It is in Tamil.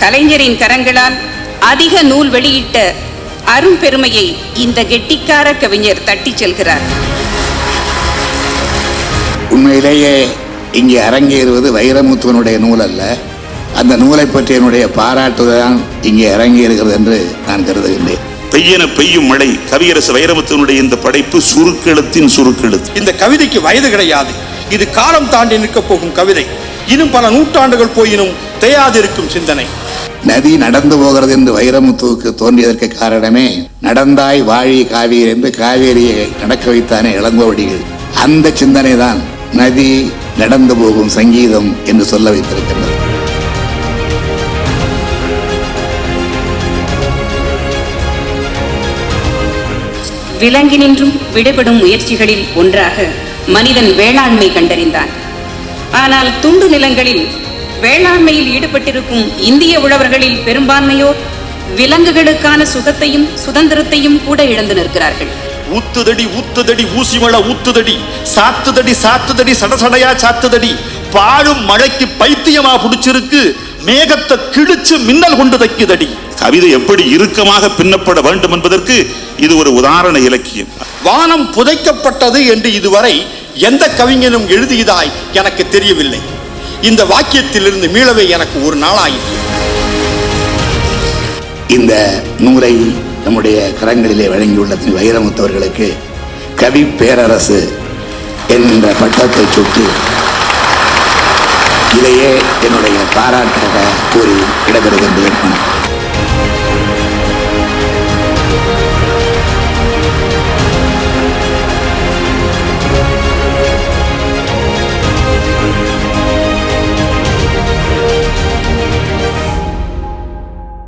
கலைஞரின் கரங்களால் அதிக நூல் வெளியிட்ட அரும்பெருமையை இந்த கெட்டிக்கார கவிஞர் தட்டிச் செல்கிறார். உண்மையிலேயே இங்கே அரங்கேறுவது வைரமுத்துவனுடைய நூல் அல்ல. அந்த நூலை பற்றி என்னுடைய பாராட்டுதான் இங்கே அரங்கேறுகிறது என்று நான் கருதுகின்றேன். பெய்யென பெய்யும் மழை கவியரசு வைரமுத்துவனுடைய இந்த படைப்பு சுருக்கெழுத்தின் சுருக்கெழுத்து. இந்த கவிதைக்கு வயது கிடையாது. இது காலம் தாண்டி நிற்கப் போகும் கவிதை. இன்னும் பல நூற்றாண்டுகள் போயினும் தேயாதிருக்கும் சிந்தனை. நதி நடந்து போகிறது என்று வைரமுத்துவுக்கு தோன்றியதற்கு காரணமே நடந்தாய் வாழி காவேரி என்று காவேரியை நடக்க வைத்தானே இளங்கோவடிகள். அந்த சிந்தனை தான் நதி நடந்து போகும் சங்கீதம் என்று சொல்ல வைத்திருக்கின்றது. விலங்கினின்றும் விடுபடும் முயற்சிகளில் ஒன்றாக மனிதன் வேளாண்மை கண்டறிந்தான். ஆனால் துண்டு நிலங்களில் வேளாண்மையில் ஈடுபட்டிருக்கும் இந்திய உழவர்களில் பெரும்பான்மையோர் விலங்குகளுக்கான சுகத்தையும் சுதந்திரத்தையும் கூட இழந்து நிற்கிறார்கள். ஊத்துதடி ஊத்துதடி ஊசிமழ ஊத்துதடி சாத்துதடி சாத்துதடி சடசடையா சாத்துதடி பாழும் மழைக்கு பைத்தியமா புடிச்சிருக்கு மேகத்தை கிழிச்சு மின்னல் கொண்டு தைக்குதடி. கவிதை எப்படி இறுக்கமாக பின்னப்பட வேண்டும் என்பதற்கு இது ஒரு உதாரண இலக்கியம். வானம் புதைக்கப்பட்டது என்று இதுவரை எந்த கவிஞனும் எழுதியதாய் எனக்கு தெரியவில்லை. இந்த வாக்கியத்திலிருந்து மீளவே எனக்கு ஒரு நாளாயிற்று. இந்த நூலை நம்முடைய கரங்களிலே வழங்கியுள்ள வைரமுத்தவர்களுக்கு கவி பேரரசு என்கின்ற பட்டத்தை சுட்டி இதையே என்னுடைய பாராட்டாக கூறி இடம்பெறுகின்றேன்